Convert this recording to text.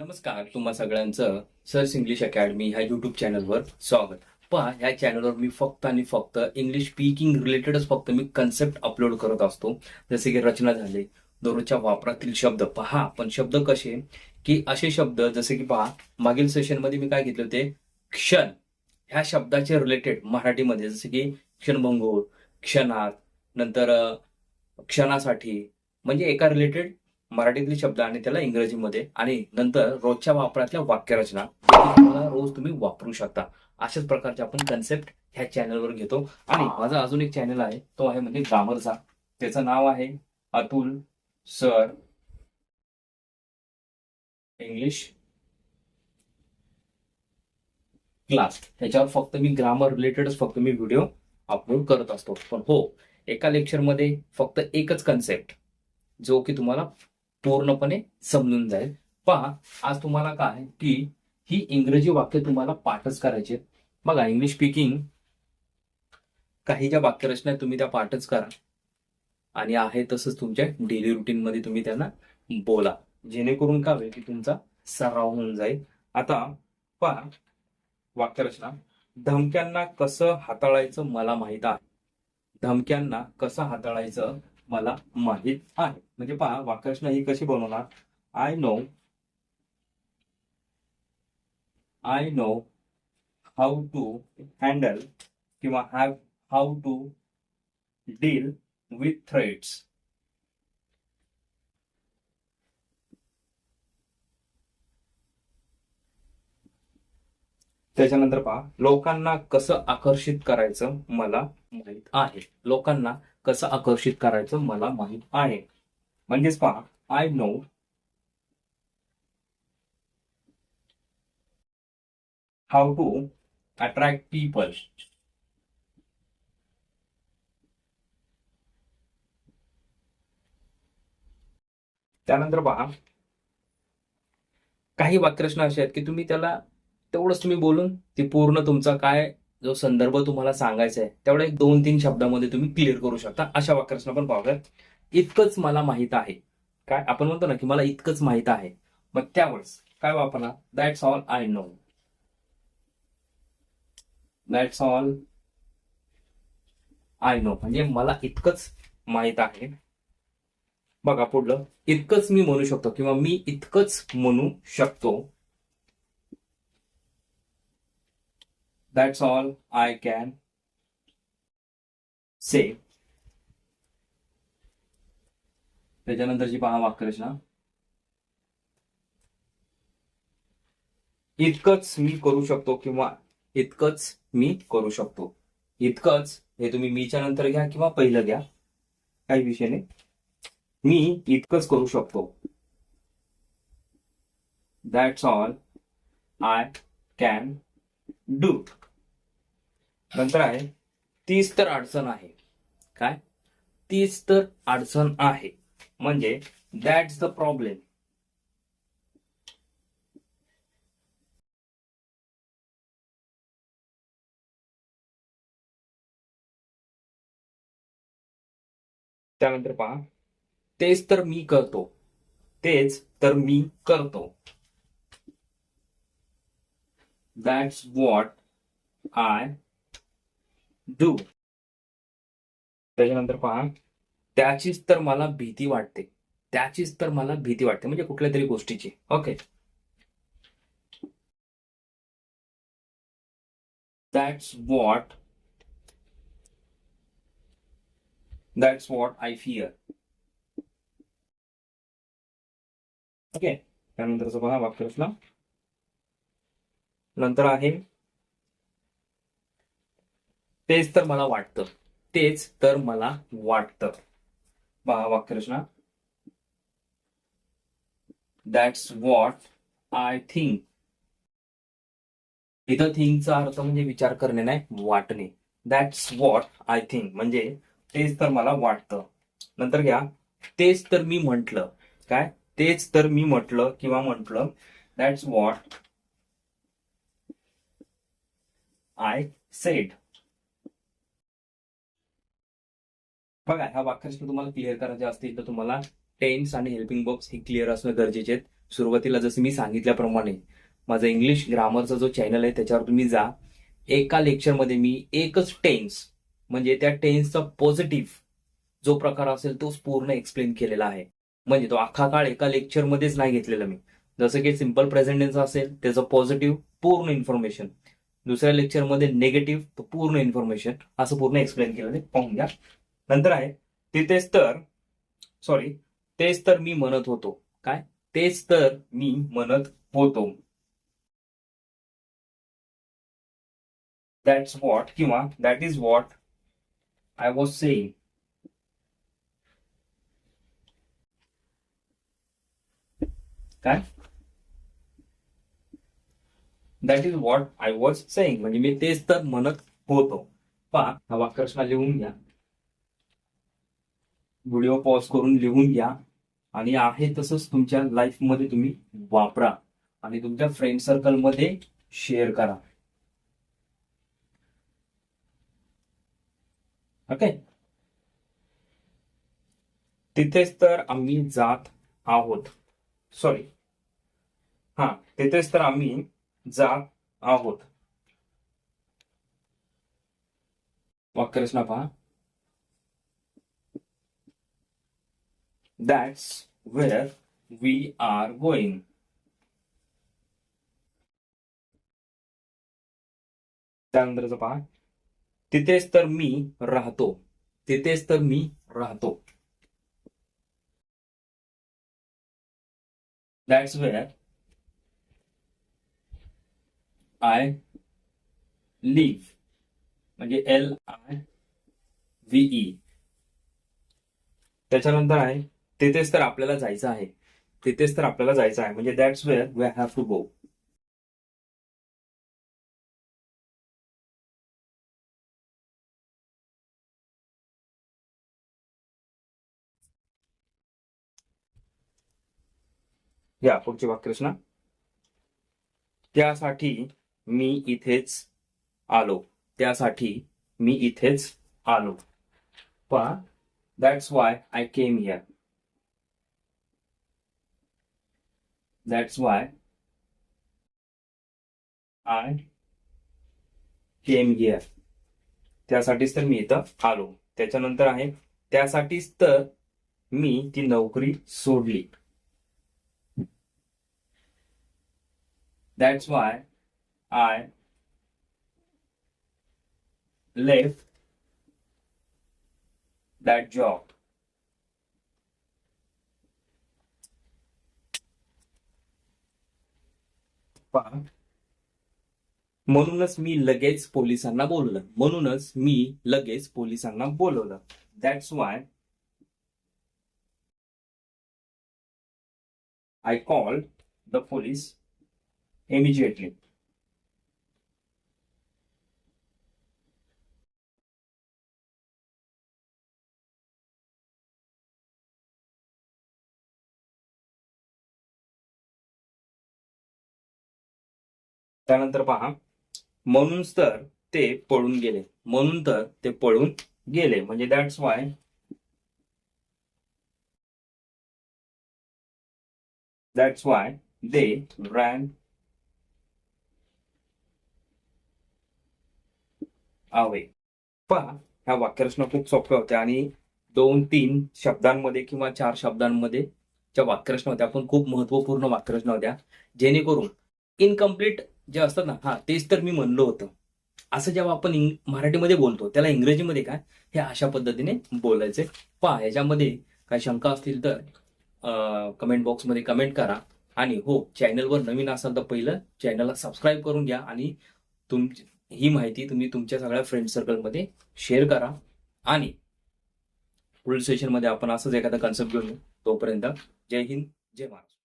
नमस्कार तुम्हा सगळ्यांचं सर्स इंग्लिश अकॅडमी ह्या युट्यूब चॅनलवर स्वागत. पहा ह्या चॅनलवर मी फक्त आणि फक्त इंग्लिश स्पीकिंग रिलेटेडच फक्त मी कन्सेप्ट अपलोड करत असतो. जसे की रचना झाले दररोजच्या वापरातील शब्द. पहा पण शब्द कसे? की असे शब्द जसे की पहा मागील सेशनमध्ये मी काय घेतले होते? क्षण. ह्या शब्दाचे रिलेटेड मराठीमध्ये जसे की क्षणभंगूर क्षणात नंतर क्षणासाठी म्हणजे एका रिलेटेड मराठीतले शब्द आणि त्याला इंग्रजीमध्ये आणि नंतर रोजच्या वापरातल्या वाक्यरचना. तुम्हाला रोज तुम्ही वापरू शकता. अशाच प्रकारचे आपण कन्सेप्ट ह्या चॅनलवर घेतो. आणि माझा अजून एक चॅनल आहे. तो आहे म्हणजे ग्रामरचा त्याचं नाव आहे अतुल सर. इंग्लिश क्लास त्याच्यावर फक्त मी ग्रामर रिलेटेडच फक्त मी व्हिडिओ अपलोड करत असतो. पण हो एका लेक्चरमध्ये फक्त एकच कन्सेप्ट जो की तुम्हाला पूर्णपणे समजून जाईल. पहा आज तुम्हाला काय की ही इंग्रजी वाक्य तुम्हाला पाठच करायचे बघा इंग्लिश स्पीकिंग काही ज्या वाक्यरचना तुम्ही त्या पाठच करा. आणि आहे तसंच तुमच्या डेली रुटीन मध्ये तुम्ही त्यांना बोला. जेणेकरून काय होईल की तुमचा सराव होऊन जाईल. आता पहा वाक्यरचना धमक्यांना कसं हाताळायचं मला माहीत आहे. धमक्यांना कसं हाताळायचं? मला माहीत आहे. म्हणजे पहा वाक्यरचना ही कशी बनवणार? I know I know how to handle किंवा have how to deal with threads त्याच्यानंतर पहा लोकांना कसं आकर्षित करायचं मला माहीत आहे. लोकांना कसं आकर्षित करायचं मला माहीत आहे. म्हणजेच पहा I know how to attract people त्यानंतर पहा काही वाक्यरचना अशा आहेत की तुम्ही त्याला तेवढंच तुम्ही बोलून ती पूर्ण तुमचा काय जो संदर्भ तुम्हाला सांगायचा आहे तेवढा एक दोन तीन शब्दामध्ये तुम्ही क्लिअर करू शकता. अशा वाक्यरचना पण पाहूया इतकंच मला माहीत आहे. काय? आपण म्हणतो ना की मला इतकंच माहीत आहे. मग त्यावेळेस काय वापरणार that's all I know that's all I know म्हणजे मला इतकंच माहीत आहे. बघा पुढलं. इतकंच मी म्हणू शकतो किंवा मी इतकंच म्हणू शकतो. That's all I can say त्याच्यानंतरची पहा वाक्यरचना. इतकंच मी करू शकतो किंवा इतकंच मी करू शकतो. इतकंच हे तुम्ही मीच्या नंतर घ्या किंवा पहिलं घ्या. काही विषय नाही. मी इतकंच करू शकतो. That's all I can do नंतर आहे तीच तर अडचण आहे. काय? तीच तर अडचण आहे. म्हणजे दॅट्स द प्रॉब्लेम त्यानंतर पहा तेच तर मी करतो. तेच तर मी करतो. दॅट्स वॉट आय डू त्याच्यानंतर पहा त्याचीच तर मला भीती वाटते. त्याचीच तर मला भीती वाटते म्हणजे कुठल्या तरी गोष्टीची. Okay that's what that's what I fear okay त्यानंतरचं पहा वाक्यरचना नंतर आहे तेच तर मला वाटतं. तेच तर मला वाटतं. पहा वाक्यरचना. दॅट्स वॉट आय थिंक इथं थिंकचा अर्थ म्हणजे विचार करणे नाही वाटणे. दॅट्स वॉट आय थिंक म्हणजे तेच तर मला वाटतं. नंतर घ्या. तेच तर मी म्हटलं. काय? तेच तर मी म्हटलं किंवा म्हटलं. दॅट्स वॉट आय सेड बघा ह्या वाक्यरचना तुम्हाला क्लिअर करायचे असतील तर तुम्हाला टेन्स आणि हेल्पिंग बॉक्स हे क्लिअर असणं गरजेचे आहेत. सुरुवातीला जसं मी सांगितल्याप्रमाणे माझा इंग्लिश ग्रामरचा जो चॅनल आहे त्याच्यावर तुम्ही जा. एका लेक्चरमध्ये मी एकच टेन्स म्हणजे त्या टेन्सचा पॉझिटिव्ह जो प्रकार असेल तोच पूर्ण एक्सप्लेन केलेला आहे. म्हणजे तो अख्खा काळ एका लेक्चरमध्येच नाही घेतलेला मी. जसं की सिंपल प्रेझेंटेन्स असेल त्याचं पॉझिटिव्ह पूर्ण इन्फॉर्मेशन दुसऱ्या लेक्चरमध्ये निगेटिव्ह पूर्ण इन्फॉर्मेशन असं पूर्ण एक्सप्लेन केलं ते पाहून घ्या. नंतर आहे तिथेच तर सॉरी तेच तर मी म्हणत होतो. काय? तेच तर मी म्हणत होतो. दॅट्स वॉट किंवा that is what I was saying काय? That is what I was saying म्हणजे मी तेच तर म्हणत होतो. पहा हा वाक्यरचना लिहून घ्या. व्हिडिओ पॉज करून लिहून घ्या. आणि आहे तसंच तुमच्या लाईफमध्ये तुम्ही वापरा. आणि तुमच्या फ्रेंड सर्कलमध्ये शेअर करा. ओके तिथेच तर आम्ही जात आहोत. सॉरी हा तिथेच तर आम्ही जात आहोत. वाक्यरचना पहा. That's where we are going. त्यानंतरच पहा तिथेच तर मी राहतो तिथेच तर मी राहतो दॅट्स वेअर आय लिव्ह म्हणजे एल आय व्ही ई त्याच्यानंतर आहे तिथेच तर आपल्याला जायचं आहे. तिथेच तर आपल्याला जायचं आहे. म्हणजे that's where we have to go या पुढची वाक्यरचना त्यासाठी मी इथेच आलो. त्यासाठी मी इथेच आलो. पहा that's why I came here That's why I came here. त्यासाठीच तर मी इथं आलो. त्याच्यानंतर आहे त्यासाठीच तर मी ती नोकरी सोडली. That's why I left that job पहा म्हणूनच मी लगेच पोलिसांना बोललं म्हणूनच मी लगेच पोलिसांना बोलवलं. That's why I call the police immediately त्यानंतर पहा. म्हणून तर ते पळून गेले. म्हणून तर ते पळून गेले. म्हणजे that's why that's why they ran away पहा ह्या वाक्यरचना खूप सोप्या होत्या आणि दोन तीन शब्दांमध्ये किंवा चार शब्दांमध्ये ज्या वाक्यरचना होत्या. पण खूप महत्त्वपूर्ण वाक्यरचना होत्या. जेणेकरून इनकम्प्लीट जे असतात ना हा तेच तर मी म्हणलो होतं. असं जेव्हा आपण मराठीमध्ये बोलतो त्याला इंग्रजीमध्ये काय हे अशा पद्धतीने बोलायचे. पहा याच्यामध्ये काही शंका असतील तर कमेंट बॉक्समध्ये कमेंट करा. आणि हो चॅनलवर नवीन असाल तर पहिलं चॅनलला सबस्क्राईब करून घ्या आणि तुम ही माहिती तुम्ही तुमच्या सगळ्या फ्रेंड सर्कलमध्ये शेअर करा. आणि पुढील सेशनमध्ये आपण असंच एखादा कन्सेप्ट घेऊन तोपर्यंत जय हिंद जय महाराष्ट्र.